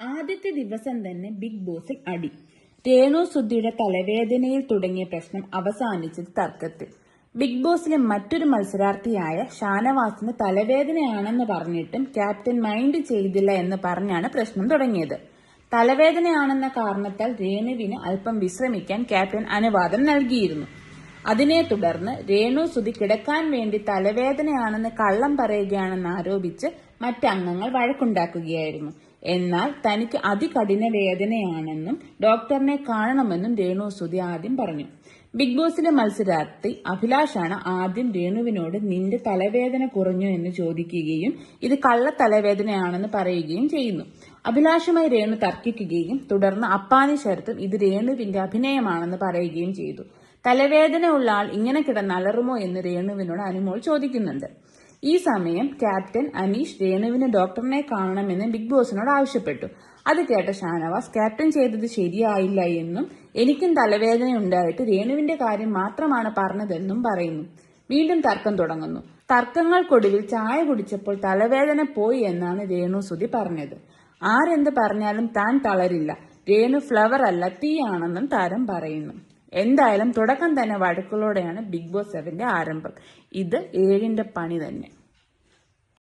ആദ്യത്തെ ദിവസം തന്നെ ബിഗ് ബോസിൽ അടി. രേണു സുദ്ധിയുടെ തലവേദനയിൽ തുടങ്ങിയ പ്രശ്നം അവസാനിച്ചത് തർക്കത്തിൽ. ബിഗ് ബോസിലെ മറ്റൊരു മത്സരാർത്ഥിയായ ഷാനവാസിന് തലവേദനയാണെന്ന് പറഞ്ഞിട്ടും ക്യാപ്റ്റൻ മൈൻഡ് ചെയ്തില്ല എന്ന് പറഞ്ഞാണ് പ്രശ്നം തുടങ്ങിയത്. തലവേദനയാണെന്ന കാരണത്താൽ രേണുവിന് അല്പം വിശ്രമിക്കാൻ ക്യാപ്റ്റൻ അനുവാദം നൽകിയിരുന്നു. അതിനെ തുടർന്ന് രേണു സുധി കിടക്കാൻ വേണ്ടി തലവേദനയാണെന്ന് കള്ളം പറയുകയാണെന്ന് ആരോപിച്ച് മറ്റംഗങ്ങൾ വഴക്കുണ്ടാക്കുകയായിരുന്നു. എന്നാൽ തനിക്ക് അതികഠിന വേദനയാണെന്നും ഡോക്ടറിനെ കാണണമെന്നും രേണു സുധി ആദ്യം പറഞ്ഞു. ബിഗ് ബോസിലെ മത്സരാർത്ഥി അഭിലാഷാണ് ആദ്യം രേണുവിനോട് നിന്റെ തലവേദന കുറഞ്ഞു എന്ന് ചോദിക്കുകയും ഇത് കള്ള തലവേദനയാണെന്ന് പറയുകയും ചെയ്യുന്നു. അഭിലാഷുമായി രേണു തർക്കിക്കുകയും തുടർന്ന് അപ്പാനി ശരത്തും ഇത് രേണുവിന്റെ അഭിനയമാണെന്ന് പറയുകയും ചെയ്തു. തലവേദന ഉള്ള ആൾ ഇങ്ങനെ കിടന്നലറുമോ എന്ന് രേണുവിനോട് അനുമോൾ ചോദിക്കുന്നുണ്ട്. ഈ സമയം ക്യാപ്റ്റൻ അനീഷ് രേണുവിന് ഡോക്ടറിനെ കാണണമെന്ന് ബിഗ് ബോസിനോട് ആവശ്യപ്പെട്ടു. അത് കേട്ട ഷാനവാസ് ക്യാപ്റ്റൻ ചെയ്തത് ശരിയായില്ല എന്നും എനിക്കും തലവേദന ഉണ്ടായിട്ട് രേണുവിന്റെ കാര്യം മാത്രമാണ് പറഞ്ഞതെന്നും പറയുന്നു. വീണ്ടും തർക്കം തുടങ്ങുന്നു. തർക്കങ്ങൾക്കൊടുവിൽ ചായ കുടിച്ചപ്പോൾ തലവേദന പോയി എന്നാണ് രേണു സുധി പറഞ്ഞത്. ആരെന്ത് പറഞ്ഞാലും താൻ തളരില്ല. രേണു ഫ്ലവർ അല്ല തീയാണെന്നും താരം പറയുന്നു. എന്തായാലും തുടക്കം തന്നെ വഴക്കുകളോടെയാണ് ബിഗ് ബോസ് സെവന്റെ ആരംഭം. ഇത് ഏഴിന്റെ പണി തന്നെ.